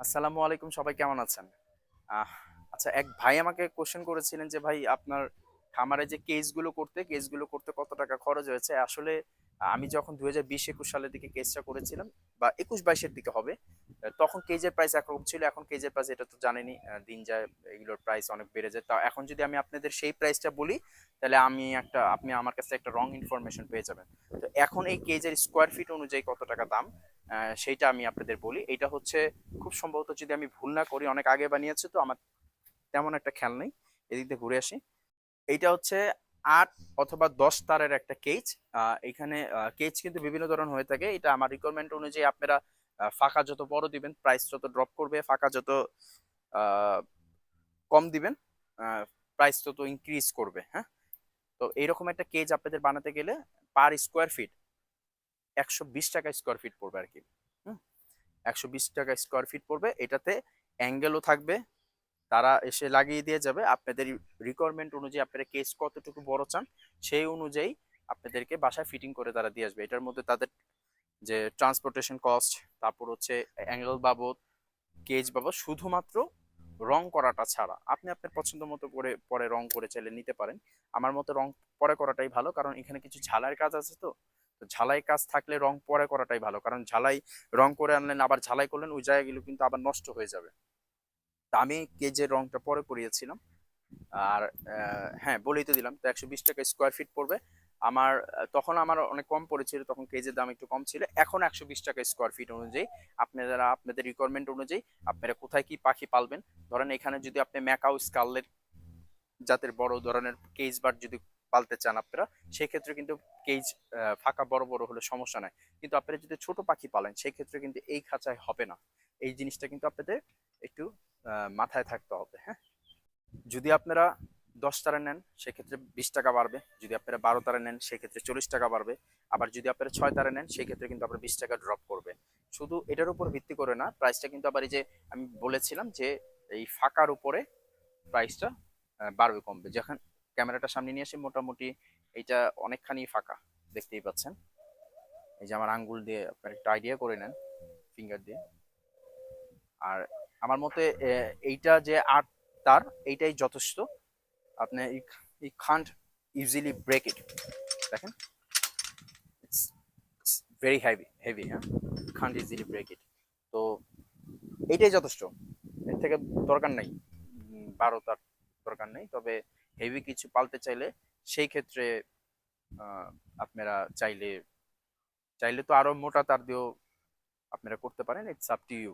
আসসালামু আলাইকুম, সবাই কেমন আছেন? আচ্ছা এক ভাই আমাকে কোশ্চেন করেছিলেন যে, ভাই, আপনার খামারে যে কেসগুলো করতে কেসগুলো করতে কত টাকা খরচ হয়েছে? আসলে, আমি যখন দু হাজার বিশ একুশ সালের দিকে কেসটা করেছিলাম, বা একুশ বাইশের দিকে হবে তখন কেজের প্রাইস একরকম ছিল, এখন কেজের প্রাইস এটা তো জানেনি দিন যায়, এগুলোর প্রাইস অনেক বেড়ে যায়। তা এখন যদি আমি আপনাদের সেই প্রাইসটা বলি, তাহলে আমি একটা, আপনি আমার কাছে একটা রং ইনফরমেশন পেয়ে যাবেন। তো এখন এই কেজের স্কোয়ার ফিট অনুযায়ী কত টাকা দাম? সেইটা আমি আপনাদের বলি। এটা হচ্ছে, খুব সম্ভবত যদি আমি ভুল না করি, অনেক আগে বানিয়েছে তো, আমার তেমন একটা খেয়াল নেই। এদিক দিয়ে ঘুরে আসি। এইটা হচ্ছে আট অথবা দশ তারের একটা কেজ এখানে কেজ কিন্তু বিভিন্ন ধরনের হয়ে থাকে। এটা আমার রিকোয়ারমেন্ট অনুযায়ী আপনারা ফাঁকা যত বড় দিবেন প্রাইস যত ড্রপ করবে, ফাঁকা যত কম দিবেন প্রাইস তত ইনক্রিজ করবে হ্যাঁ? তো এইরকম একটা কেজ আপনাদের বানাতে গেলে পার স্কোয়ার ফিট একশো বিশ টাকা স্কোয়ার ফিট পড়বে আর কি একশো বিশ টাকা স্কোয়ার ফিট পড়বে, এটাতে অ্যাঙ্গেলও থাকবে, তারা এসে লাগিয়ে দিয়ে যাবে, আপনাদের রিকোয়ারমেন্ট অনুযায়ী আপনারা কেস কতটুকু বড় চান, সেই অনুযায়ী আপনাদেরকে বাসায় ফিটিং করে তারা দিয়ে আসবে, এটার মধ্যে তাদের যে ট্রান্সপোর্টেশন কস্ট তারপর হচ্ছে অ্যাঙ্গেল বাবদ কেজ বাবদ, শুধুমাত্র রং করাটা ছাড়া। আপনি আপনার পছন্দ মতো করে পরে রং করে চাইলে নিতে পারেন। আমার মতো রং পরে করাটাই ভালো, কারণ এখানে কিছু ঝালাইয়ের কাজ আছে তো। তো ঝালাই কাজ থাকলে রং পরে করাটাই ভালো, কারণ ঝালাই রং করে আনলেন, আবার ঝালাই করলেন, ওই জায়গাগুলো কিন্তু আবার নষ্ট হয়ে যাবে। তা আমি কেজের রংটা পরে করিয়েছিলাম। আর হ্যাঁ বলেই তো দিলাম, তো একশো বিশ টাকা স্কোয়ার ফিট পড়বে। আমার, তখন আমার অনেক কম পড়েছিল, তখন কেজের দাম একটু কম ছিল। এখন একশো বিশ টাকা স্কোয়ার ফিট অনুযায়ী আপনারা, আপনাদের রিকোয়ারমেন্ট অনুযায়ী আপনারা কোথায় কি পাখি পালবেন? ধরেন এখানে যদি আপনি ম্যাকাও স্কালের জাতের বড় ধরনের কেজ বার যদি পালতে চান আপনারা, সেক্ষেত্রে কিন্তু কেজ ফাঁকা বড় বড় হলে সমস্যা নাই। কিন্তু আপনারা যদি ছোট পাখি পালেন, সেক্ষেত্রে কিন্তু এই খাঁচায় হবে না। এই জিনিসটা কিন্তু আপনাদের একটু মাথায় থাকতে হবে হ্যাঁ? যদি আপনারা দশ তারা নেন, সেক্ষেত্রে বিশ টাকা বাড়বে। যদি আপনারা বারো তারা নেন, সেক্ষেত্রে চল্লিশ টাকা বাড়বে। আবার যদি আপনারা ছয় তারা নেন, সেক্ষেত্রে কিন্তু আপনার বিশ টাকা ড্রপ করবে। শুধু এটার উপর ভিত্তি করে না প্রাইসটা কিন্তু আবার এই যে আমি বলেছিলাম যে এই ফাঁকার উপরে প্রাইসটা বাড়বে, কমবে। যখন ক্যামেরাটা সামনে নিয়ে আসি, মোটামুটি এইটা অনেকখানি ফাঁকা, দেখতেই পাচ্ছেন। এই যে আমার আঙ্গুল দিয়ে আপনার একটা আইডিয়া করে নেন ফিঙ্গার দিয়ে। আর আমার মতে এইটা যে আট তার, এইটাই যথেষ্ট। আপনি he can't easily break it দেখেন? ইটস ভেরি হেভি হেভি হ্যাঁ? খান্ট ইজিলি ব্রেক ইট তো এইটাই যথেষ্ট। এর থেকে দরকার নেই। বারো তার দরকার নেই। তবে হেভি কিছু পালতে চাইলে সেই ক্ষেত্রে আপনারা চাইলে চাইলে তো আরও মোটা তার দিয়েও আপনারা করতে পারেন। It's up to you